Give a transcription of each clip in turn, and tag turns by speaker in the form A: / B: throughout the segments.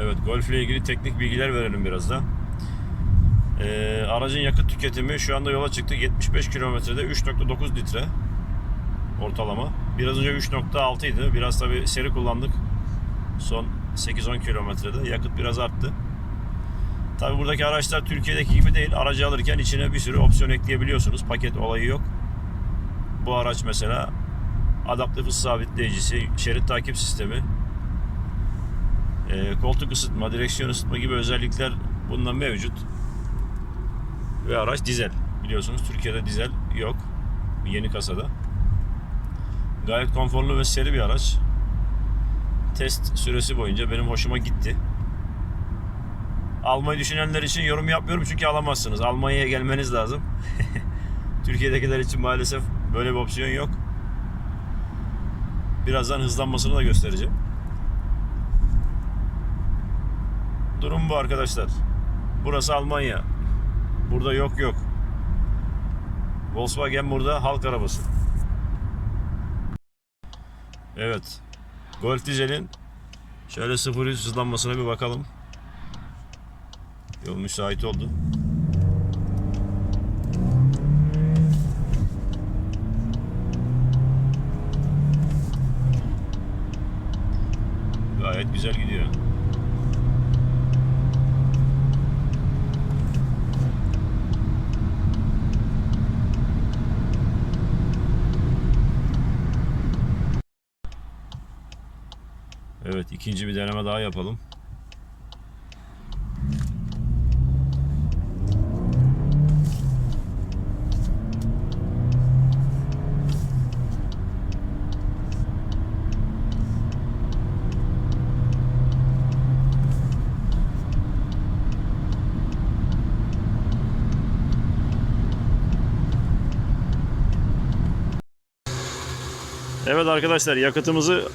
A: Evet Golf ile ilgili teknik bilgiler verelim biraz da. Ee, aracın yakıt tüketimi şu anda yola çıktık 75 kilometrede 3.9 litre ortalama. Biraz önce 3.6 idi. Biraz tabi seri kullandık. Son 8-10 kilometrede yakıt biraz arttı. Tabi buradaki araçlar Türkiye'deki gibi değil. Aracı alırken içine bir sürü opsiyon ekleyebiliyorsunuz. Paket olayı yok. Bu araç mesela adaptif hız sabitleyicisi, şerit takip sistemi, e, koltuk ısıtma, direksiyon ısıtma gibi özellikler bundan mevcut. Ve araç dizel. Biliyorsunuz Türkiye'de dizel yok. Yeni kasada. Gayet konforlu ve seri bir araç. Test süresi boyunca benim hoşuma gitti. Almayı düşünenler için yorum yapmıyorum çünkü alamazsınız. Almanya'ya gelmeniz lazım. Türkiye'dekiler için maalesef böyle bir opsiyon yok. Birazdan hızlanmasını da göstereceğim. Durum bu arkadaşlar. Burası Almanya. Burada yok yok. Volkswagen burada halk arabası. Evet. Golf dizelin şöyle 0 hızlanmasına bir bakalım. Yol müsait oldu. Gayet güzel gidiyor. Evet ikinci bir deneme daha yapalım. Evet arkadaşlar yakıtımızı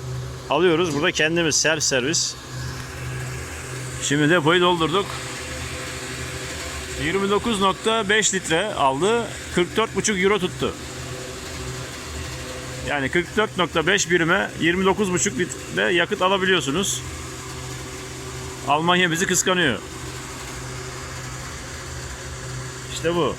A: alıyoruz. Burada kendimiz self servis. Şimdi depoyu doldurduk. 29.5 litre aldı. 44.5 euro tuttu. Yani 44.5 birime 29.5 litre yakıt alabiliyorsunuz. Almanya bizi kıskanıyor. İşte bu.